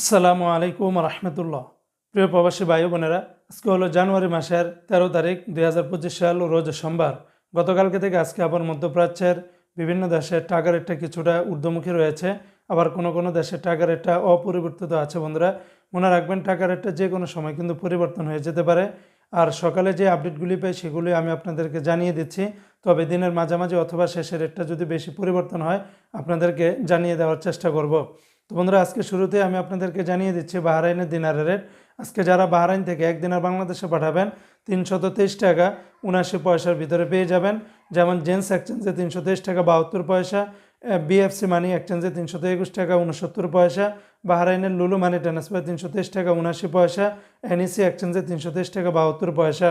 আসসালামু আলাইকুম রহমতুল্লাহ। প্রিয় প্রবাসী ভাই বোনেরা, আজকে হলো জানুয়ারি মাসের তেরো তারিখ দুই হাজার পঁচিশ সাল, রোজ সোমবার। গতকালকে থেকে আজকে আবার মধ্যপ্রাচ্যের বিভিন্ন দেশের টাকা রেটটা কিছুটা ঊর্ধ্বমুখী রয়েছে। আবার কোনো কোনো দেশের টাকা রেটটা অপরিবর্তিত আছে বন্ধুরা। মনে রাখবেন টাকা রেটটা যে কোনো সময় কিন্তু পরিবর্তন হয়ে যেতে পারে। আর সকালে যে আপডেটগুলি পাই সেগুলি আমি আপনাদেরকে জানিয়ে দিচ্ছি। তবে দিনের মাঝামাঝি অথবা শেষের রেটটা যদি বেশি পরিবর্তন হয়, আপনাদেরকে জানিয়ে দেওয়ার চেষ্টা করব। তো বন্ধুরা, আজকে শুরুতে আমি আপনাদেরকে জানিয়ে দিচ্ছি বাহারাইনের দিনারের। রেট আজকে যারা বাহারাইন থেকে এক দিনার বাংলাদেশে পাঠাবেন, তিনশত তেইশ টাকা উনাশি পয়সার ভিতরে পেয়ে যাবেন। যেমন জেন্টস এক্সচেঞ্জে তিনশো তেইশ টাকা, বাহাত্তর পয়সা। বিএফসি মানি এক্সচেঞ্জে তিনশো একুশ টাকা, উনসত্তর পয়সা। বাহরাইনের লুলু মানি ট্রান্সফার তিনশো তেইশ টাকা উনাশি পয়সা। এনইসি এক্সচেঞ্জে তিনশো তেইশ টাকা, বাহাত্তর পয়সা।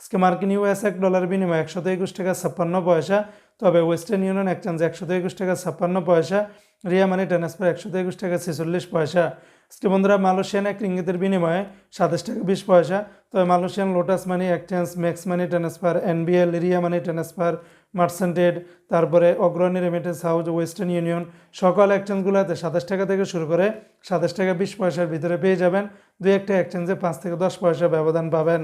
আজকে মার্কিন ইউএস এক ডলার বিনিময় একশত একুশ টাকা, ছাপ্পান্ন পয়সা। তবে ওয়েস্টার্ন ইউনিয়ন এক্সচেঞ্জে একশত একুশ টাকা, ছাপ্পান্ন পয়সা। রিয়া মানি ট্রান্সফার একশত একুশ টাকা, ছেচল্লিশ পয়সা। আজকে বন্ধুরা মালয়েশিয়ান এক রিঙ্গিতের বিনিময়ে সাতাশ টাকা, বিশ পয়সা। তবে Malaysian Lotus Money Exchange Max Money Transfer NBL Ria Money Transfer মার্সেন্টেড তারপরে Agrani remittance house, Western Union. সকল এক্সচেঞ্জগুলোতে সাতাশ টাকা থেকে শুরু করে সাতাশ টাকা, বিশ পয়সার ভিতরে পেয়ে যাবেন। দুই একটা এক্সচেঞ্জে পাঁচ থেকে দশ পয়সা ব্যবধান পাবেন।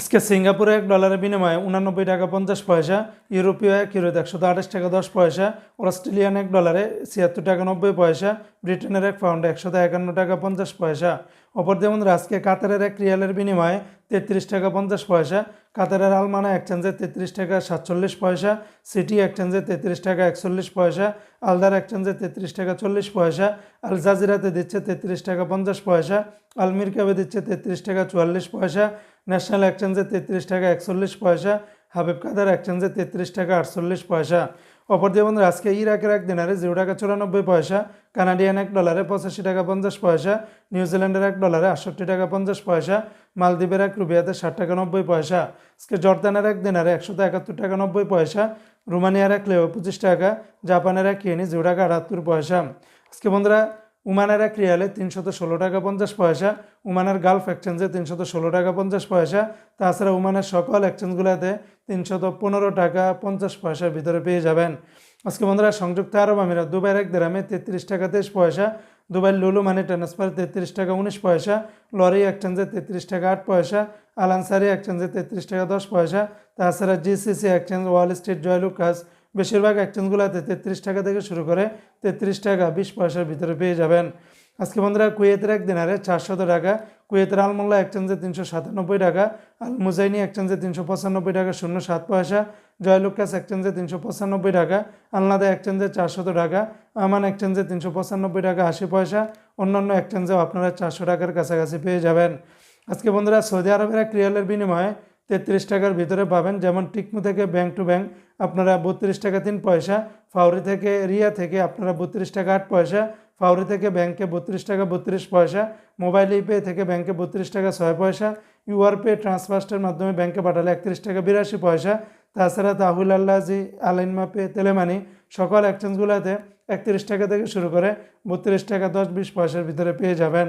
আজকে সিঙ্গাপুরে এক ডলারের বিনিময়ে উনানব্বই টাকা পঞ্চাশ পয়সা, ইউরোপীয় এক ইউরোতে একশো আঠাশ টাকা দশ পয়সা, অস্ট্রেলিয়ান এক ডলারে ছিয়াত্তর টাকা নব্বই পয়সা, ব্রিটেনের এক পাউন্ডে একশো একান্ন টাকা পঞ্চাশ পয়সা। অপর যেমন আজকে কাতারের এক রিয়ালের বিনিময়ে তেত্রিশ টাকা পঞ্চাশ পয়সা, কাতারের আলমানা এক্সচেঞ্জে তেত্রিশ টাকা সাতচল্লিশ পয়সা, সিটি এক্সচেঞ্জে তেত্রিশ টাকা একচল্লিশ পয়সা, আলদার এক্সচেঞ্জে তেত্রিশ টাকা চল্লিশ পয়সা, আল জাজিরাতে দিচ্ছে তেত্রিশ টাকা পঞ্চাশ পয়সা আলমির ক্যাবে দিচ্ছে তেত্রিশ টাকা চুয়াল্লিশ পয়সা ন্যাশনাল এক্সচেঞ্জে তেত্রিশ টাকা একচল্লিশ পয়সা হাবিব কাদার এক্সচেঞ্জে তেত্রিশ টাকা আটচল্লিশ পয়সা। অপর যে বন্ধুরা, আজকে ইরাকের এক দিনারে জিরো টাকা চুরানব্বই পয়সা কানাডিয়ান এক ডলারে পঁচাশি টাকা পঞ্চাশ পয়সা নিউজিল্যান্ডের এক ডলারে আটষট্টি টাকা পঞ্চাশ পয়সা, মালদ্বীপের এক রুবিয়াতে ষাট টাকা নব্বই পয়সা। আজকে জর্দানের এক দিনারে একশো একাত্তর টাকা নব্বই পয়সা, রোমানিয়ার এক লেও পঁচিশ টাকা, জাপানের এক ইয়েনি জিরো টাকা আটাত্তর পয়সা। আজকে বন্ধুরা উমানের এক রিয়ালে তিনশত ষোলো টাকা পঞ্চাশ পয়সা, উমানের গালফ এক্সচেঞ্জে তিনশত ষোলো টাকা পঞ্চাশ পয়সা, তাছাড়া উমানের সকল এক্সচেঞ্জগুলোতে তিনশত পনেরো টাকা পঞ্চাশ পয়সার ভিতরে পেয়ে যাবেন। আজকে বন্ধুরা, সংযুক্ত আরব আমিরাত, দুবাইয়ের এক দেরামে তেত্রিশ টাকা তেইশ পয়সা, দুবাইয়ের লুলু মানি ট্রান্সফার তেত্রিশ টাকা উনিশ পয়সা, লরি এক্সচেঞ্জে তেত্রিশ টাকা আট পয়সা আলানসারি এক্সচেঞ্জে তেত্রিশ টাকা দশ পয়সা, তাছাড়া GCC Exchange, Wall Street, Joyalukkas বেশিরভাগ এক্সচেঞ্জগুলোতে তেত্রিশ টাকা থেকে শুরু করে তেত্রিশ টাকা বিশ পয়সার ভিতরে পেয়ে যাবেন। আজকে বন্ধুরা কুয়েতের এক দিনারে চারশত টাকা, কুয়েতের আলমোল্লা এক্সচেঞ্জে তিনশো সাতানব্বই টাকা আল মুজাইনি তিনশো পঁচানব্বই টাকা শূন্য সাত পয়সা জয়লুকাস এক্সচেঞ্জে তিনশো পঁচানব্বই টাকা, আলনাদা এক্সচেঞ্জে চারশত টাকা, আমান এক্সচেঞ্জে তিনশো পঁচানব্বই টাকা আশি পয়সা, অন্যান্য এক্সচেঞ্জেও আপনারা চারশো টাকার কাছাকাছি পেয়ে যাবেন। আজকে বন্ধুরা সৌদি আরবের এক বিনিময়ে তেত্রিশ টাকার ভিতরে পাবেন। যেমন টিকমু থেকে ব্যাংক টু ব্যাংক আপনারা বত্রিশ টাকা তিন পয়সা, ফাউরি থেকে রিয়া থেকে আপনারা বত্রিশ টাকা আট পয়সা, ফাউরি থেকে ব্যাংকে বত্রিশ টাকা বত্রিশ পয়সা, মোবাইল ইপে থেকে ব্যাংকে বত্রিশ টাকা ছয় পয়সা, ইউআর পে ট্রান্সফার্স্টের মাধ্যমে ব্যাংকে পাঠালে একত্রিশ টাকা বিরাশি পয়সা। তাছাড়া তাহুল আল্লাহজি আলাইনমা পে তেলেমানি সকল এক্সচেঞ্জগুলোতে একত্রিশ টাকা থেকে শুরু করে বত্রিশ টাকা দশ বিশ পয়সার ভিতরে পেয়ে যাবেন।